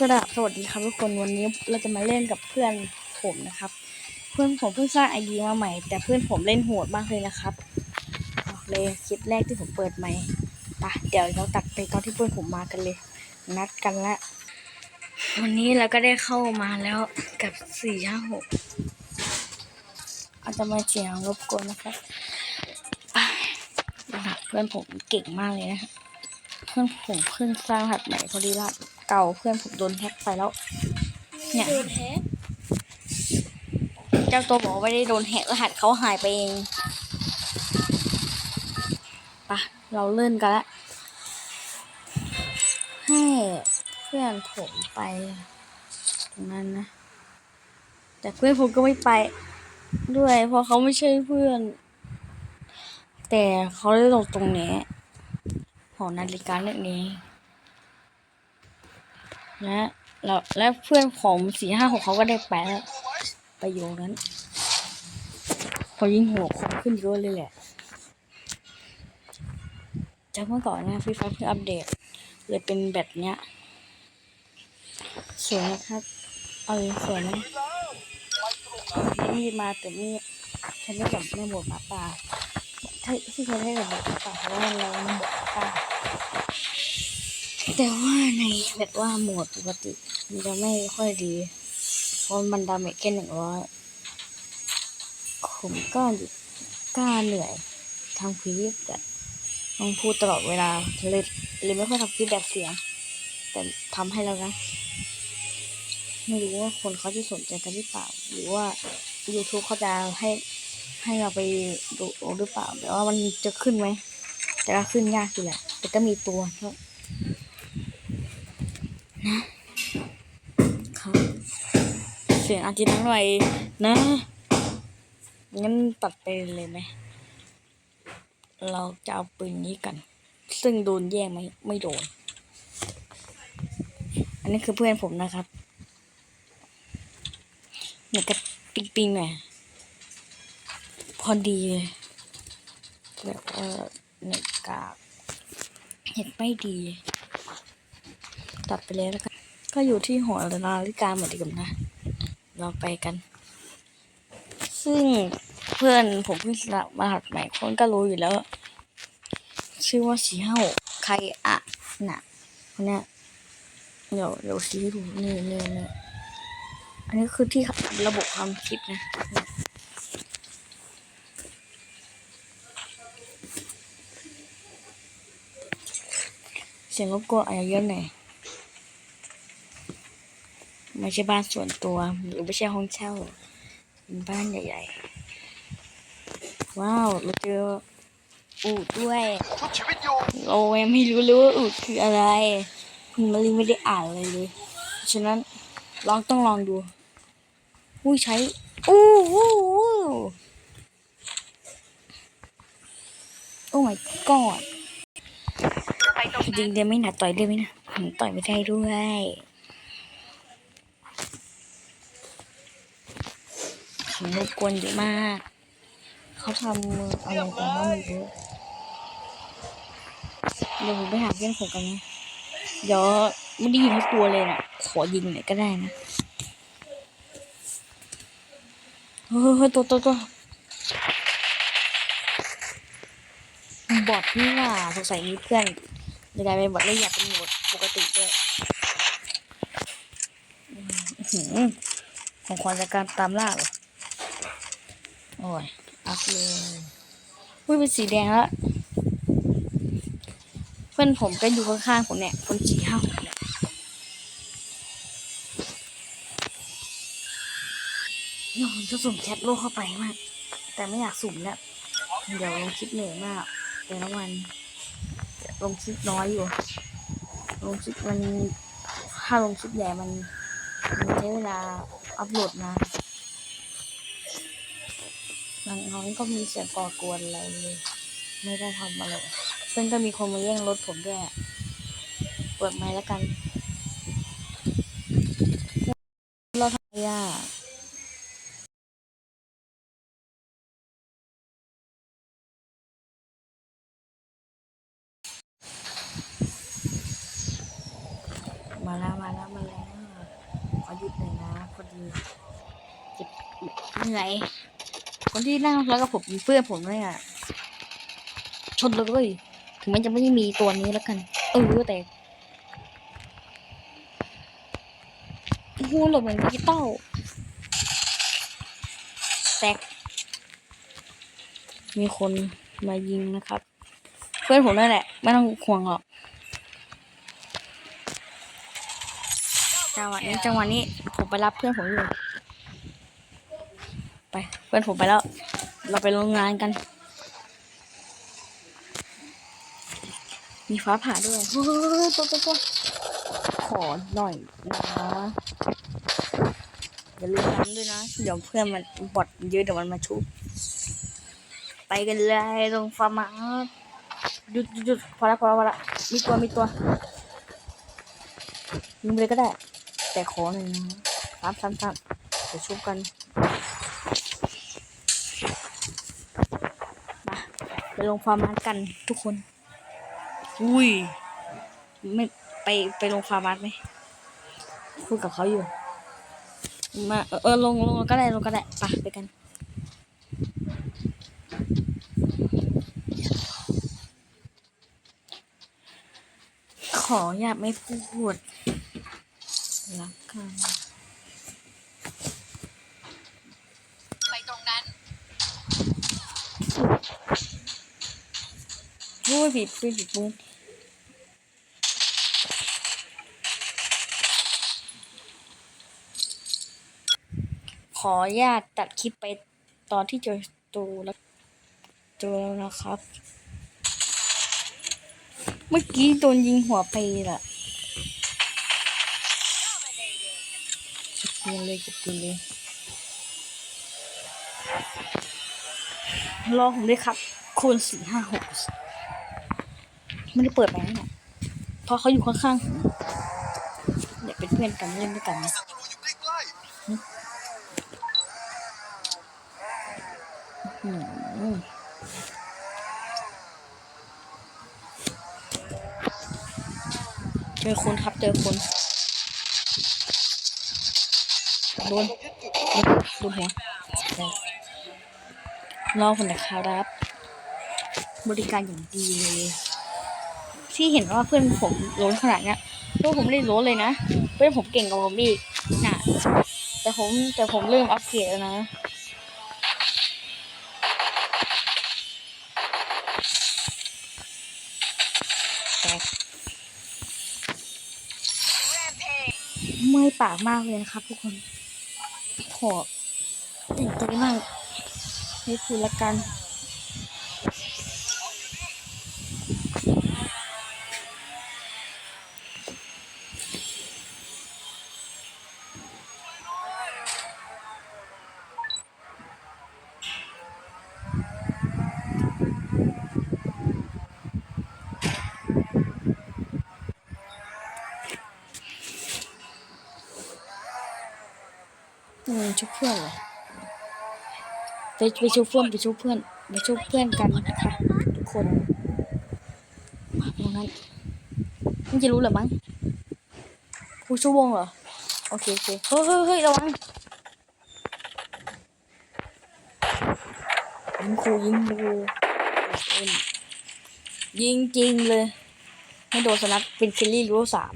ก็ได้สวัสดีครับทุกคนวันนี้เราจะมาเล่นกับเพื่อนผมนะครับ เพื่อนผมเพิ่งสร้างไอเดียมาใหม่ แต่เพื่อนผมเล่นโหดมากเลยนะครับบอกเลยคลิปแรกที่ผมเปิดใหม่ปะเดี๋ยวเราตัดไปตอนที่เพื่อนผมมากันเลย นัดกันละวันนี้เราก็ได้เข้ามาแล้วกับสี่ห้าหกอาจจะมาเสียงรบกวนนะครับเพื่อนผมเก่งมากเลยนะเพื่อนผมเพิ่งสร้างหัสใหม่พอดีรหัส เก่าเพื่อนผมโดนแฮ็กไปแล้ว เนี่ย โดนแฮกเจ้าตัวบอกว่าไม่ได้โดนแฮ็กรหัสเขาหายไปเองปะเราเล่นกันละให้เพื่อนผมไป ตรงนั้นนะ แต่เพื่อนผมก็ไม่ไป ด้วย เพราะเขาไม่ใช่เพื่อน แต่เขาได้ลงตรงนี้หอนาฬิกาเรื่องนี้ และแล้วและเพื่อนของสี่ห้าหกเขาก็ได้ไปแล้วไปอยู่ตรงนั้น พอยิงหัวคนขึ้นเยอะเลยแหละจากเมื่อก่อนนะฟีฟ่าเพิ่งอัปเดตเลยเป็นแบบเนี้ยสวยนะครับ เอาเลยสวยนะมีมาแต่มีดฉันได้กับแม่บดหมาป่าถ้าที่เขาได้กับหมาป่าเพราะว่าเราไม่บดหมาป่า แต่ว่าในแบบว่าโหมดปกติ มันจะไม่ค่อยดี เพราะมันดาเมจแค่หนึ่งร้อยผมก็กล้าเหนื่อยทำคลิปแบบต้องพูดตลอดเวลาเลยเลยไม่ค่อยทำคลิปแบบเสียง แต่ทำให้แล้วนะ ไม่รู้ว่าคนเขาจะสนใจกันหรือเปล่า หรือว่า YouTube เขาจะให้ให้เราไปดูหรือเปล่า แต่ว่ามันจะขึ้นไหมแต่ก็ขึ้นยากอยู่แหละแต่ก็มีตัวเท่า นะครับเสียงอาจจะดังหน่อยนะ งั้นตัดไปเลยไหม เราจะเอาปืนนี้กัน ซึ่งโดนแย่งไหมไม่โดน อันนี้คือเพื่อนผมนะครับเนี่ยก็ปิ๊งปิงๆหน่อยพอดีเลยแบบว่าเน็ตกากเน็ตไม่ดี ตัดไปเลยแล้วกันก็อยู่ที่หอนาฬิกาเหมือนเดิมนะ เราไปกัน ซึ่งเพื่อนผมเพิ่งสมัครมาหัดใหม่คนก็รู้อยู่แล้ว ชื่อว่าสีเฮาใครอะน่ะคนเนี้ยเดี๋ยวเดี๋ยวชี้ให้ดูนี่นี่นี่อันนี้คือที่ระบบความคิดนะเสียงรบกวนอาจจะเยอะหน่อย ไม่ใช่บ้านส่วนตัวหรือไม่ใช่ห้องเช่าเป็นบ้านใหญ่ๆ ว้าวเราเจออูดด้วยชุบชีวิตอยู่เรายังไม่รู้เลยว่าอูดคืออะไรคุณมารีไม่ได้อ่านเลยเลยฉะนั้นลองต้องลองดูอุ้ยใช้อู้หูโอ้ my god จริงๆเดี๋ยวไม่หนาต่อยได้ไหมนะอืมต่อยไม่ได้ด้วย ผมรบกวนเยอะมาก เขาทำอะไรกันบ้างไม่รู้เดี๋ยวผมไปหาเพื่อนผมกันนะเดี๋ยวไม่ได้ยินทุกตัวเลยนะขอยิงหน่อยก็ได้นะเฮ้ยตัวตัวตัวบอทนี่ว่าสงสัยมีเพื่อนจะกลายเป็นบอทเลยอยากเป็นบอทปกติด้วยอืมของขวัญจากการตามล่าเหรอ โอ้ยอัพเลยอุ้ยเป็นสีแดงแล้ว เพื่อนผมก็อยู่ข้างๆผมเนี่ย คนสีห้าหกเนี่ยเดี๋ยวผมจะสุ่มแชทโลกเข้าไปมาก แต่ไม่อยากสุ่มแล้ว เดี๋ยวลงคลิปเหนื่อยมากแต่ละวันลงคลิปน้อยอยู่ ลงคลิปมันถ้าลงคลิปใหญ่มันมันใช้เวลาอัพโหลดนาน หลังน้องก็มีเสียงก่อกวนอะไรเลยไม่ได้ทำอะไรซึ่งก็มีคนมาแย่งรถผมด้วยอะเปิดไมค์แล้วกัน เราทำอะไรอะมาแล้วมาแล้วมาแล้วขอหยุดหน่อยนะพอดีเจ็บเหนื่อย ที่นั่งแล้วก็ผมมีเพื่อนผมด้วยอะ ชนเลย ถึงแม้จะไม่มีตัวนี้แล้วกันเออแต่โอ้โหลบเหมือนดิจิตอลแตกมีคนมายิงนะครับ เพื่อนผมนั่นแหละ ไม่ต้องห่วงหรอกจังหวะนี้จังหวะนี้ผมไปรับเพื่อนผมอยู่ ไปเพื่อนผมไปแล้ว เราไปโรงงานกัน มีฟ้าผ่าด้วยเฮ้ยตัวตัวตัวขอหน่อยนะอย่าลืมนั้นด้วยนะ เดี๋ยวเพื่อนมันบอดเยอะเดี๋ยวมันมาชุบไปกันเลยลงฟาร์มาหยุดหยุดพอละพอละพอละมีตัวมีตัวยิงเลยก็ได้ แต่ขอหน่อยนะสามสามสามเดี๋ยวชุบกัน มา ไปลงฟาร์มาร์กันทุกคน อุ้ย ไม่ไปไปลงฟาร์มาร์ไหมพูดกับเขาอยู่ มาเออเออลงลงก็ได้ลงก็ได้ไปไปกัน ขออย่าตไม่พูดรักกัน ไปตรงนั้น พูดผิดพูดผิดพูดขออนุญาตตัดคลิปไปตอนที่เจอตัวแล้วเจอแล้วนะครับ เมื่อกี้โดนยิงหัวไปละก็บปืนเลยเก็บปืนเลยรอผมด้วยครับคูณสี่ห้าหก ไม่ได้เปิดไปนะเนี่ยเพราะเขาอยู่ข้างๆเดี๋ยวเป็นเพื่อนกันเล่นด้วยกันนะเจอคนครับเจอคนโดนโดนโดนหัวรอคนนะครับ บริการอย่างดีเลย ที่เห็นว่าเพื่อนผมโล้นขนาดเนี้ยเพื่อนผมไม่ได้โล้นเลยนะ เพื่อนผมเก่งกว่าผมอีกนะแต่ผมแต่ผมเริ่มอัปเกรดแล้วนะเมื่อยปากมากเลยนะครับทุกคนโหตื่นเต้นมากนี่คือละกัน ชุบเพื่อนเหรอไปไปชุบเพื่อนไปชุบเพื่อนไปชุบเพื่อนกันนะครับทุกคนมาตรงนั้นมันจะรู้เหรอมั้งผู้ชุบวงเหรอ โอเคโอเคเฮ้ยเฮ้ยเฮ้ยระวังยิงครูยิงคูยิงจริงเลย ไม่โดนสนับเป็นคิลลี่รู้สาม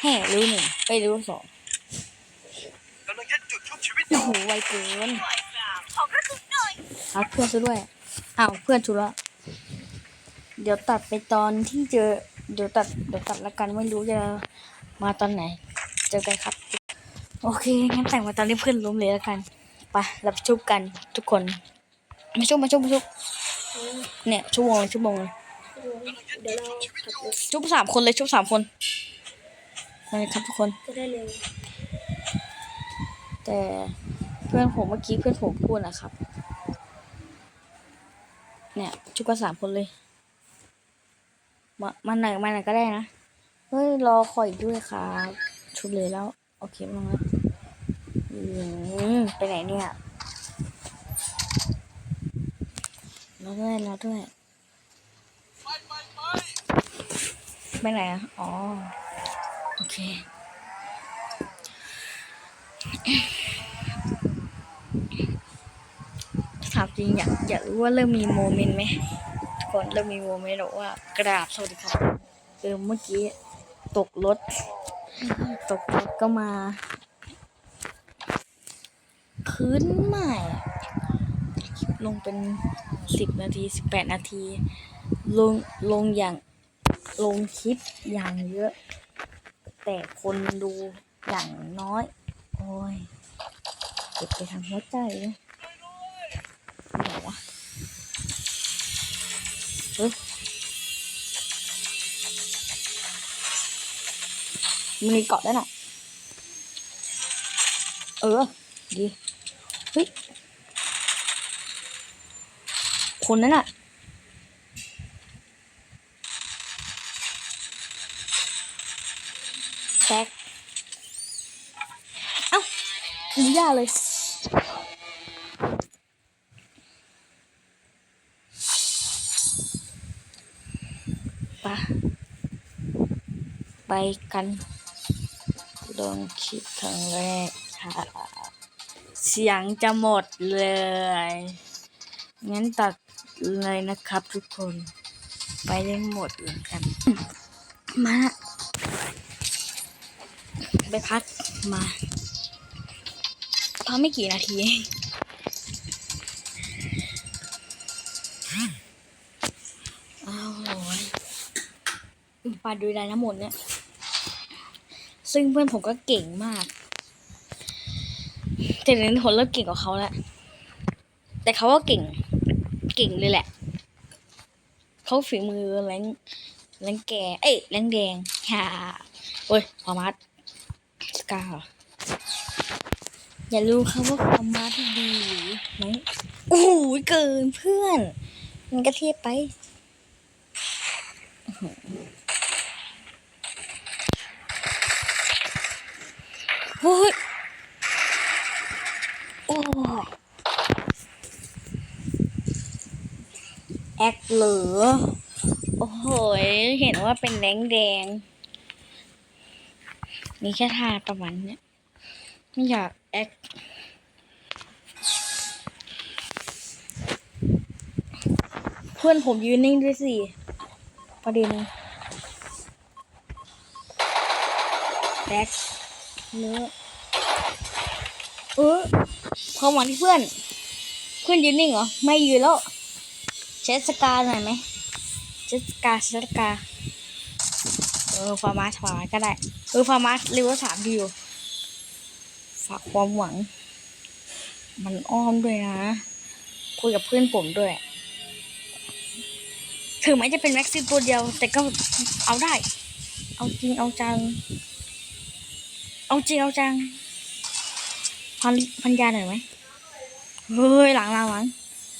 แห่รู้หนึ่งไปรู้สอง ๆกำลังยัดจุดชุบชีวิตอ โอ้ ยู่ โหไวเกินขอกระสุนหน่อยเอาเพื่อนซะด้วยอ้าวเพื่อนชุละเดี๋ยวตัดไปตอนที่เจอ เดี๋ยวตัด เดี๋ยวตัดละกันไม่รู้จะมาตอนไหน เจอกันครับ โอเค งั้นแต่งมาตอนนี้เพื่อนล้มเลยละกัน ไปรับชุบกันทุกคน มาชุบมาชุบมาชุบเนี่ยชั่วโมงชั่วโมงเลยชุบสามคนเลยชุบสามคนมาเลยครับทุกคนจะได้เร็วแต่ เพื่อนผมเมื่อกี้เพื่อนผมพูดนะครับ เนี่ยชุกกันสามคนเลย มามาไหนมาไหนก็ได้นะเฮ้ยรอคอยด้วยครับชุบเลยแล้ว โอเคมั้งนะอืมไปไหนเนี่ยรอด้วยรอด้วยไปไหนอะอ๋อ โอเค ถามจ ริงอยากอยากรู้ว่าเริ่มมีโมเมนต์ไหมทุกคนเริ่มมีโมเมนต์หรอว่ากราบสวัสดีครับเออเมื่อกี้ตกรถ ตกรถก็มาคืนใหม่ลงเป็นสิบนาทีสิบแปดนาที ลงลงอย่างลงคลิปอย่างเยอะ แต่คนดูอย่างน้อย โอ้ยเจ็บไปทางหัวใจเลยไหนวะเฮ้ย มันมีเกาะด้วยน่ะ เออ ดี เฮ้ย คนนั้นอะแตกเอ้าหนียาเลย ไปกัน ลงคลิปครั้งแรกค่ะ เสียงจะหมดเลย งั้นตัดเลยนะครับทุกคน ไปเล่นโหมดอื่นกัน มาไปพักมาพักไม่กี่นาทีอ้าวโอ้ยปาดูได้น้ำหมดเนี่ย ซึ่งเพื่อนผมก็เก่งมาก แต่เดี๋ยวนี้ผมเริ่มเก่งกว่าเขาแล้ว แต่เขาก็เก่ง เก่งเลยแหละ เขาฝีมือแรงแรงแก เอ้ยแรงแดงฮ่าโอ้ยพอมัดสกาอย่ารู้ครับว่าความมัดดีหรือไหมโอ้โหเกินเพื่อน มันก็เทียบไปอื้อหือ โอ้ยโอ้ยแอคเหลือ โอ้โหเห็นว่าเป็นแดงแดงมีแค่ทาประมาณเนี้ยไม่อยากแอคเพื่อนผมยืนนิ่งด้วยสิ ประเด็นแบ็ค เนื้อเออความหวังที่เพื่อน เพื่อนยืนนิ่งเหรอ ไม่ยืนแล้วเชสกาหน่อยไหมเชสกาเชสกาเออฟาร์มาสฟาร์มาสก็ได้ เออฟาร์มาสเลเวลสามดีอยู่ฝากความหวัง มันอ้อมด้วยนะ คุยกับเพื่อนผมด้วยถึงแม้จะเป็นแม็กซิตัวเดียว แต่ก็เอาได้ เอาจริงเอาจัง เอาจริงเอาจังพันพันยาหน่อยไหมเฮ้ยหลังหลังหลัง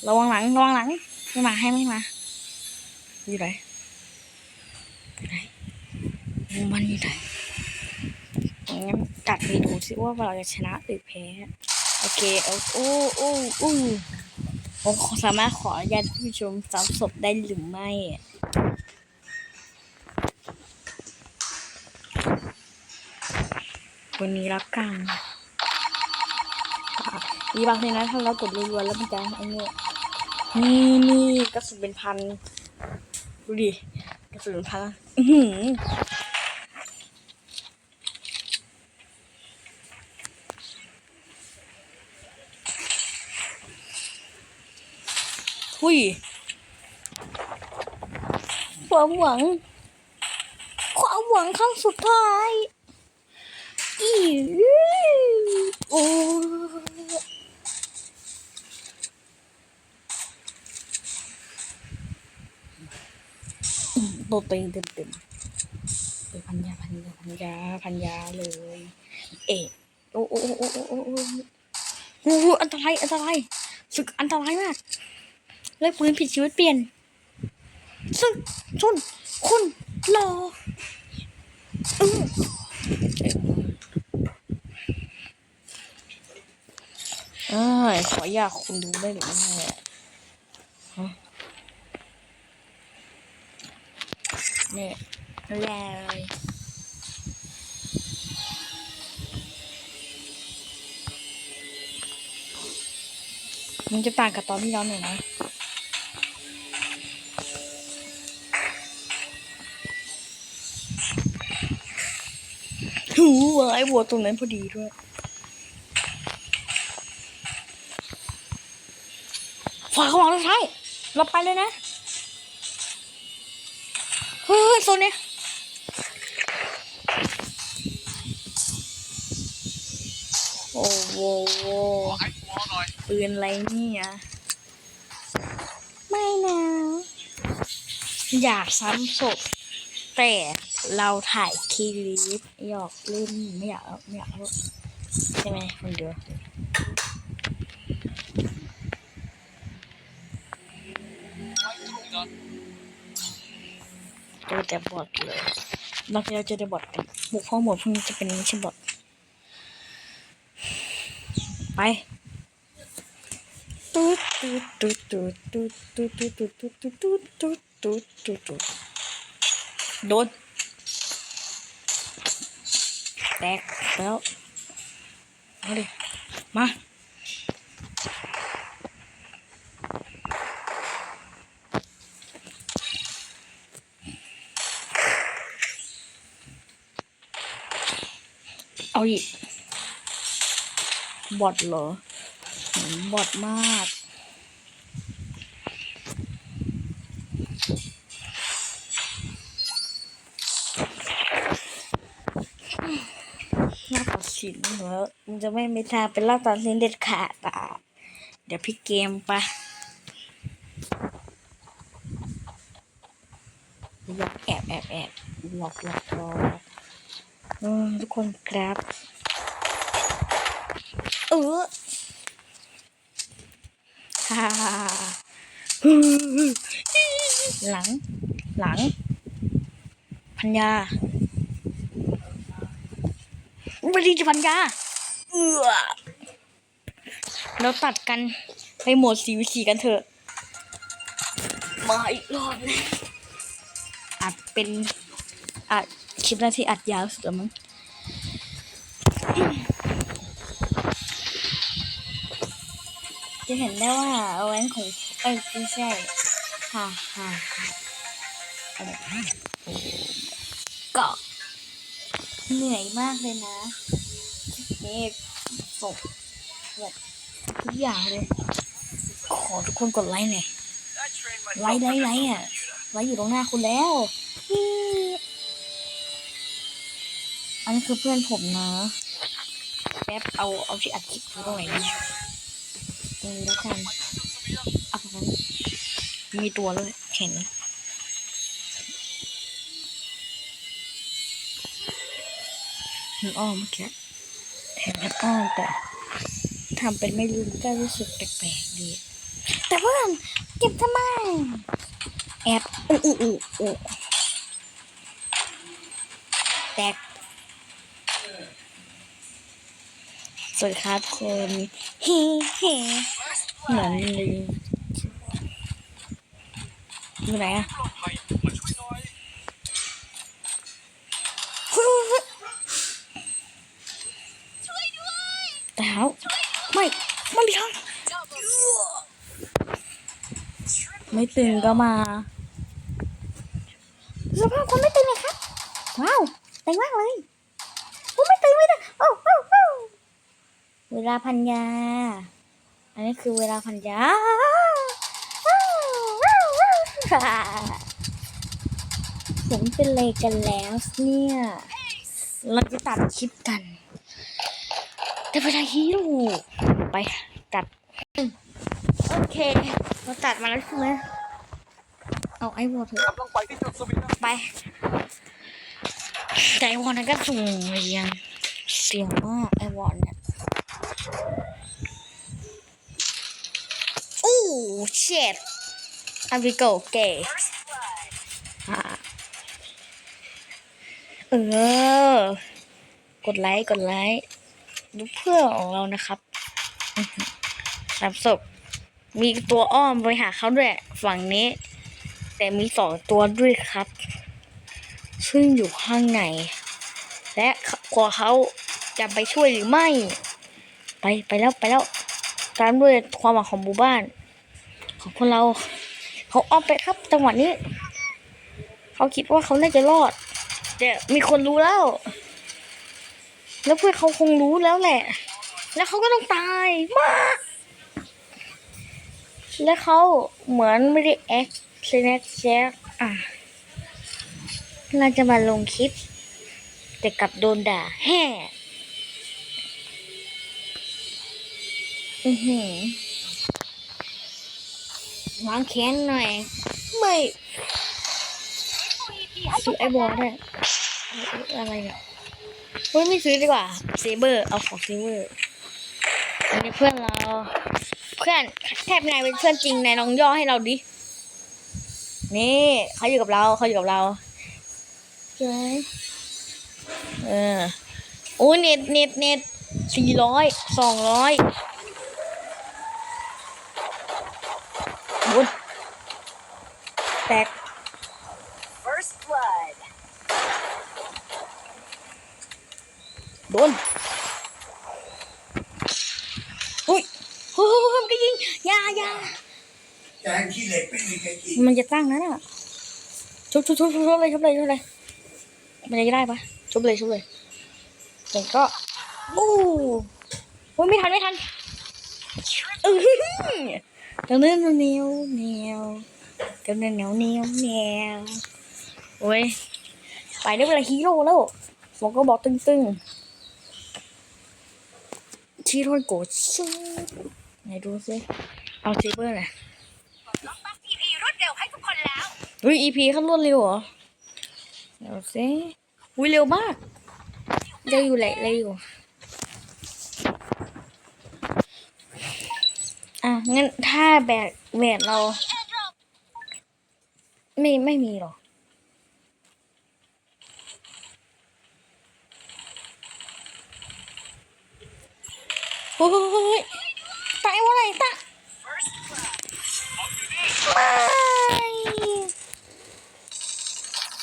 ระวังหลังระวังหลังไม่มาให้ไม่มาอยู่ไหนอยู่ไหนมันอยู่ไหนงั้นกัดไปดูสิว่าเราจะชนะหรือแพ้โอเคเอาโอ้โอ้โอ้ผมสามารถขออนุญาตผู้ชมซ้ำศพได้หรือไม่ วันนี้รักกันอะมีบางทีนะถ้าเรากดรัวๆแล้วมันจะไอ้เนี่ยนี่นี่กระสุนเป็นพันดูดิกระสุนเป็นพันอื้อหือหุยความหวัง ความหวังครั้งสุดท้าย โอ้ตัวเต็งเต็มเต็มไปพันยาพันยาพันยาพันยาเลย เอ๊โอโอ้โอ้โอ้โอ้โอ้โอ้อันตรายอันตรายศึกอันตรายมากเลิกปืนผิดชีวิตเปลี่ยนซึ่งชุนคุณรออือ ขออยากคุณดูได้หรือไม่เนี่ยเลยมันจะต่างกับตอนที่ร้อนหน่อยนะหูไอ้บัวตรงนั้นพอดีด้วย ฝาเขาวางแล้วใช่เราไปเลยนะเฮ้ยโซนเนี้ยโอ้โหขอไอ้วหน่อยปืนอะไรเนี่ยไม่นะอยากซ้ำศพแต่เราถ่ายคลิปหยอกเล่นไม่อยากเอาไม่อยากเอาใช่ไหมคนเดียว อแต่บอทเลยบางทีเราเจอแต่บอทกันบุกข้อหมดพวกนี้จะเป็นไม่ใช่บอทไปตุ๊ดตุ๊ดตุ๊ดตุ๊ดตุ๊ดตุ๊ดตุ๊ดตุ๊ดตุ๊ดตุ๊ดตุ๊ดตุ๊ดตุ๊ดตุ๊ดโดนแตกแล้วเอาดิมา เอาอีก บอทเหรอ บอทมาก น่าตัดสินเหรอมันจะไม่มีทางเป็นล่าตัดสินเด็ดขาดอะ เดี๋ยวพี่เกมปะหลอกแอบแอบแอบหลอกหลอกหลอก ทุกคนครับ เออฮ่าฮ่าฮ่าฮึ่มหลัง หลัง พัญญาไม่ได้จะพันยาเอือเราตัดกันไปโหมดสีวิสีกันเถอะ มาอีกรอบเลยอัดเป็นอัดค ลิปหน้าที่อัดยาวสุดมั้งจะเห็นได้ว่าเอาแหวนของเอ้ยไม่ใช่ฮ่าฮ่าฮ่าะไรก็เหนื่อยมากเลยนะนี่ส่งแบบทุกอย่างเลย ขอทุกคนกดไลค์หน่อยไลค์ไลค์ไลค์อะไลค์อยู่ตรงหน้าคุณแล้ว นี่อันนี้คือเพื่อนผมนะ แป๊บเอาเอาที่อัดคลิปไว้ตรงไหนดีตรงนี้แล้วกันเอาตรงนั้นมีตัวเลยเห็นเห็นอ้อมเมื่อกี้เห็นมันอ้อมแต่ทำเป็นไม่รู้ก็รู้สึกแปลกๆดี แต่เพื่อนเก็บทำไม แอบอู้อู้อู้อู้แตก สวัสดีครับคนเฮ้เฮ้เหมือนลืมอยู่ไหนอะปลอดภัยมาช่วยหน่อยแต่เท้าไม่ไม่มีทางไม่ตื่นก็มาสภาพคนไม่ตื่นเลยครับ ว้าวเต็งมากเลยโอ้ไม่ตื่นไม่ตื่นโอ้โอ้โอ้ เวลาพันยา อันนี้คือเวลาพันยา ผมเป็นอะไรกันแล้วเนี่ย เราจะตัดคลิปกัน แต่เวลาฮีโร่ไปตัด โอเค เราตัดมาแล้วใช่ไหมเอาไอวอลเถอะกำลังไปที่จุดสวิตช์ไปแต่ไอวอลนั้นก็สูงเรียงเสียงมากไอวอลเนี่ย โอ้เช็ดอาวิโกเก๋อะเออ กดไลค์ กดไลค์ ดูเพื่อนของเรานะครับสามศพ มีตัวอ้อมไปหาเขาด้วย ฝั่งนี้ แต่มีสองตัวด้วยครับ ซึ่งอยู่ข้างในและขอเขาจะไปช่วยหรือไม่ ไปไปแล้วไปแล้ว ตามด้วยความหวังของหมู่บ้าน ของคนเราเขาอ้อมไปครับจังหวะนี้ เขาคิดว่าเขาน่าจะรอด แต่มีคนรู้แล้ว แล้วเพื่อนเขาคงรู้แล้วแหละ แล้วเขาก็ต้องตายมาแล้วเขาเหมือนไม่ได้แอคเซนแจ็คอะน่าจะมาลงคลิป แต่กลับโดนด่าแฮ่อือหือ วางแขนหน่อย ไม่ซื้อไอ้บอลได้อะไรเนี่ยเฮ้ยไม่ซื้อดีกว่าเซเบอร์เอาของเซเบอร์อันนี้เพื่อนเรา เพื่อนแทบนายเป็นเพื่อนจริงนายลองย่อให้เราดินี่เขาอยู่กับเราเขาอยู่กับเราใช่ไหมเออโอ้เน็ตเน็ตเน็ตสี่ร้อยสองร้อยบุญ แตก First blood. โดนอุ้ยเฮ้ยเฮ้ยเฮ้ยมันก็ยิงอยาอยาจานขี้เหล็กไม่มีใครกินมันจะตั้งนั้นอะชุบชุบชุบชุบเลยชุบเลยชุบเลยมันจะได้ปะชุบเลยชุบเลยแต่ก็อู้โอ้ยไม่ทันไม่ทันเออเดี๋ยวเนื้อเหนียวเหนียว เดี๋ยวเนื้อเหนียวเหนียวเนียวโอ้ยไปได้เวลาฮีโร่แล้วผมก็บอกตึงๆชีโร่โกชิไหนดูสิเอาเซเบอร์หน่อยล็อกบัฟทีวีรวดเร็วให้ทุกคนแล้วเฮ้ย EP ขั้นรวดเร็วเหรอเดี๋ยวสิอุ้ยเร็วมากเร็วอยู่แหละเร็วอยู่อะงั้นถ้าแบกแบกเรา ไม่ไม่มีหรอกโอ้ยตายวะไรตาไม่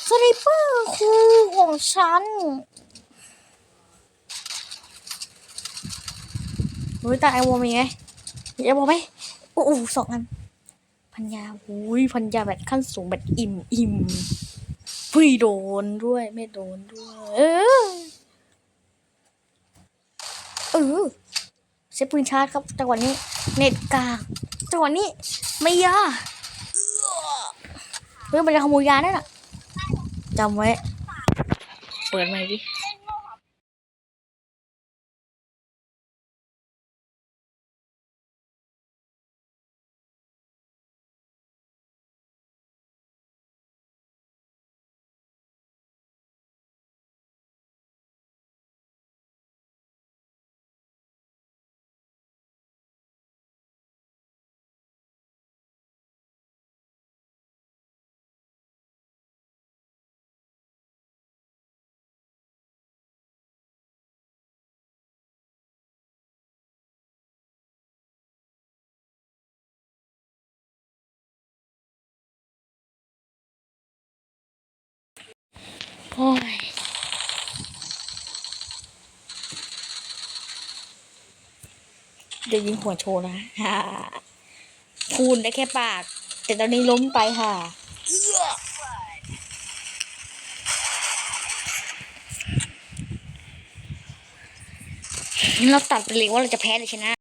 สไนเปอร์ครูของฉันเฮ้ยตาไอวอมีไงมีไอวอไหมโอ้โหสองอัน พันยาอุ้ยพันยาแบบขั้นสูงแบบอิ่มอิ่มไม่โดนด้วยไม่โดนด้วย เออเออใช้ปืนชาร์จครับจังหวะนี้ เน็ตกลากจังหวะนี้ไม่ยาเฮ้ยมันจะขโมยยาได้น่ะจำไว้ เปิดใหม่ดิ เดี๋ยวยิงหัวโชว์นะฮ่าคูณได้แค่ปาก แต่ตอนนี้ล้มไปค่ะ เราตัดไปเลยว่าเราจะแพ้หรือชนะ